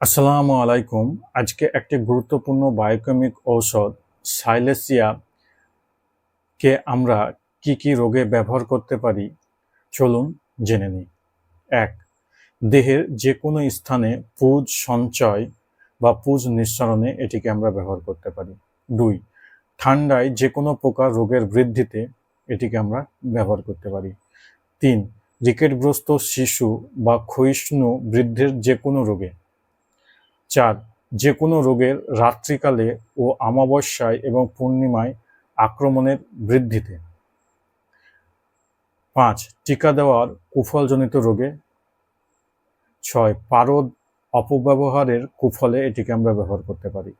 আসসালামু আলাইকুম। আজকে একটি গুরুত্বপূর্ণ বায়োকেমিক ঔষধ, সাইলেসিয়া, কে আমরা কি কি রোগে ব্যবহার করতে পারি, চলুন জেনে নিই। এক, দেহের যে কোনো স্থানে পুজ সঞ্চয় বা পুজ নিঃসরণে এটিকে আমরা ব্যবহার করতে পারি। দুই, ঠান্ডায় যে কোনো প্রকার রোগের বৃদ্ধিতে এটিকে আমরা ব্যবহার করতে পারি। তিন, রিকেটগ্রস্ত শিশু বা ক্ষয়িষ্ণু বৃদ্ধির যে কোনো রোগে চার যে কোনো রোগের রাত্রিকালে ও আমাবস্যায় এবং পূর্ণিমায় আক্রমণের বৃদ্ধিতে। পাঁচ, টিকা দেওয়ার কুফলজনিত রোগে। ছয়, পারদ অপব্যবহারের কুফলে এটিকে আমরা ব্যবহার করতে পারি।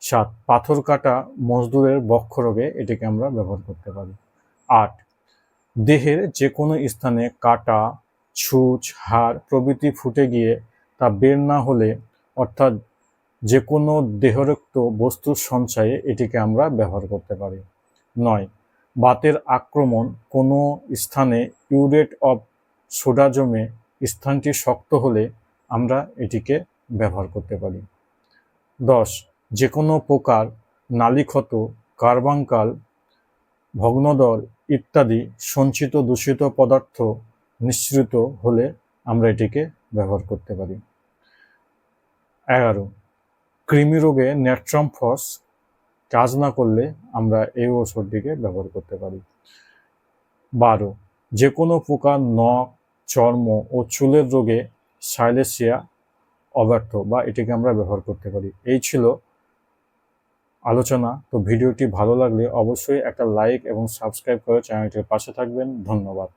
সাত, পাথর কাটা মজদুরের বক্ষ রোগে এটিকে আমরা ব্যবহার করতে পারি। আট, দেহের যে কোনো স্থানে কাটা, ছুঁচ, হাড় প্রভৃতি ফুটে গিয়ে তা বের না হলে অর্থাৎ যে কোনো দেহরক্ত বস্তুর সঞ্চয়ে এটিকে আমরা ব্যবহার করতে পারি। নয়, বাতের আক্রমণ কোনো স্থানে ইউরেট অফ সোডা জমে স্থানটি শক্ত হলে আমরা এটিকে ব্যবহার করতে পারি। দশ, যে কোনো প্রকার নালিক্ষত কার্বাঙ্কাল ভগ্নদর ইত্যাদি সঞ্চিত দূষিত পদার্থ নিঃসৃত হলে আমরা এটিকে ব্যবহার করতে পারি। এগারো। কৃমি রোগে নেট্রামফস কাজ না করলে আমরা এই ওষুধটিকে ব্যবহার করতে পারি। বারো। যে কোনো প্রকার নখ, চর্ম ও চুলের রোগে সাইলেসিয়া অব্যর্থ বা এটিকে আমরা ব্যবহার করতে পারি। এই ছিল আলোচনা। তো ভিডিওটি ভালো লাগলে অবশ্যই একটা লাইক এবং সাবস্ক্রাইব করে চ্যানেলটির পাশে থাকবেন। ধন্যবাদ।